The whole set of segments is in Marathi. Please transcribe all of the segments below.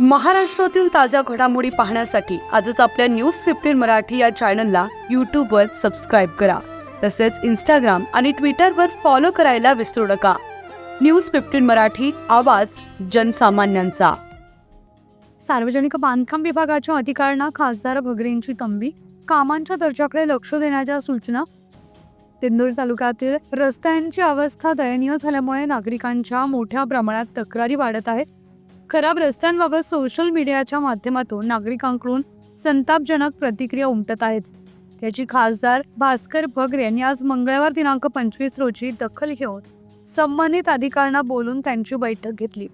महाराष्ट्रातील ताज्या घडामोडी पाहण्यासाठी आजच आपल्या न्यूज फिफ्टीन मराठी या चॅनलला यूट्यूबवर सबस्क्राईब करा. तसेच इंस्टाग्राम आणि ट्विटरवर फॉलो करायला विसरू नका. न्यूज फिफ्टीन मराठी आवाज जनसामान्यांचा. सार्वजनिक बांधकाम विभागाच्या अधिकाऱ्यांना खासदार भगरेंची तंबी कामांच्या दर्जाकडे लक्ष देण्याच्या सूचना. तेंदूर तालुक्यातील रस्त्यांची अवस्था दयनीय झाल्यामुळे नागरिकांच्या मोठ्या प्रमाणात तक्रारी वाढत आहेत. खराब रस्त्यांबाबत सोशल मीडियाच्या माध्यमातून नागरिकांकडून संतापजनक प्रतिक्रिया उमटत आहेत. त्याची खासदार भास्कर भगर यांनी आज मंगळवार दिनांक पंचवीस रोजी दखल घेऊन संबंधित अधिकाऱ्यांना बोलून त्यांची बैठक घेतली.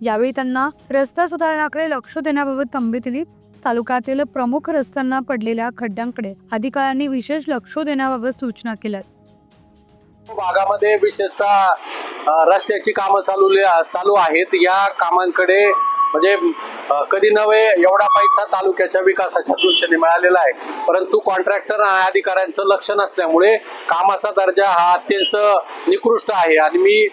यावेळी त्यांना रस्ता सुधारणाकडे लक्ष देण्याबाबत तंबी दिली. तालुक्यातील प्रमुख रस्त्यांना पडलेल्या खड्ड्यांकडे अधिकाऱ्यांनी विशेष लक्ष देण्याबाबत सूचना केल्या भागामध्ये विशेषतः रस्त्याची कामं चालू चालू आहेत. या कामांकडे म्हणजे कधी नव्हे एवढा पैसा तालुक्याच्या विकासाच्या दृष्टीने मिळालेला आहे. परंतु कॉन्ट्रॅक्टर आणि अधिकाऱ्यांचं लक्ष नसल्यामुळे कामाचा दर्जा हा अत्यंत निकृष्ट आहे. आणि मी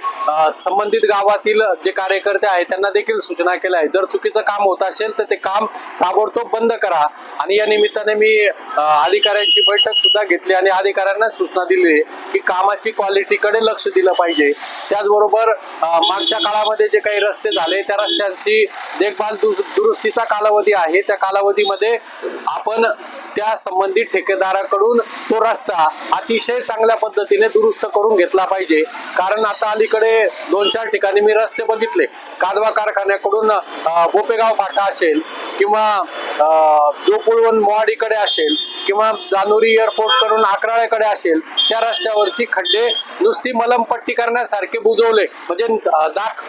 संबंधित गावातील जे कार्यकर्ते आहेत त्यांना देखील सूचना केल्या आहेत. जर चुकीचं काम होत असेल तर ते काम ताबडतोब बंद करा. आणि या निमित्ताने मी अधिकाऱ्यांची बैठक सुद्धा घेतली आणि अधिकाऱ्यांना सूचना दिली आहे की कामाची क्वालिटीकडे लक्ष दिलं पाहिजे. त्याचबरोबर मागच्या काळामध्ये जे काही रस्ते झाले त्या रस्त्यांची देखभाल दुरुस्तीचा कालावधी आहे. त्या कालावधीमध्ये आपण त्या संबंधित ठेकेदाराकडून तो रस्ता अतिशय चांगल्या पद्धतीने दुरुस्त करून घेतला पाहिजे. कारण आता अलीकडे दोन चार ठिकाणी मी रस्ते बघितले. कादवा कारखान्याकडून बोपेगाव फाटा असेल किंवा जोपुळवन मोहाडीकडे मोवाडीकडे असेल किंवा जानोरी एअरपोर्ट करून अकराळ्याकडे असेल त्या रस्त्यावरती खड्डे नुसती मलमपट्टी करण्यासारखे बुजवले. म्हणजे दाख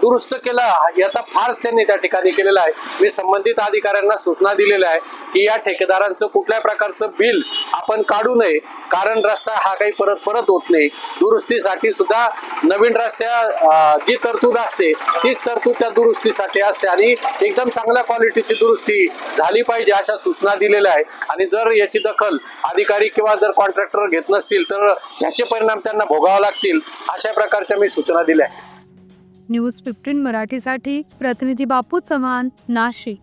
दुरुस्त केला याचा फार्स त्यांनी त्या ठिकाणी केलेला आहे. मी संबंधित अधिकाऱ्यांना सूचना दिलेल्या आहे की या ठेकेदारांचं कुठल्या प्रकारचं बिल आपण काढू नये कारण रस्ता हा काही परत परत होत नाही. दुरुस्तीसाठी सुद्धा नवीन रस्त्या जी तरतूद असते तीच तरतूद त्या दुरुस्तीसाठी असते. आणि एकदम चांगल्या क्वालिटीची दुरुस्ती झाली पाहिजे अशा सूचना दिलेल्या आहे आणि जर याची दखल अधिकारी किंवा जर कॉन्ट्रॅक्टर घेत नसतील तर याचे परिणाम त्यांना भोगावे लागतील अशा प्रकारच्या मी सूचना दिल्या न्यूज फिफ्टीन मराठीसाठी प्रतिनिधी बापू चव्हाण नाशिक.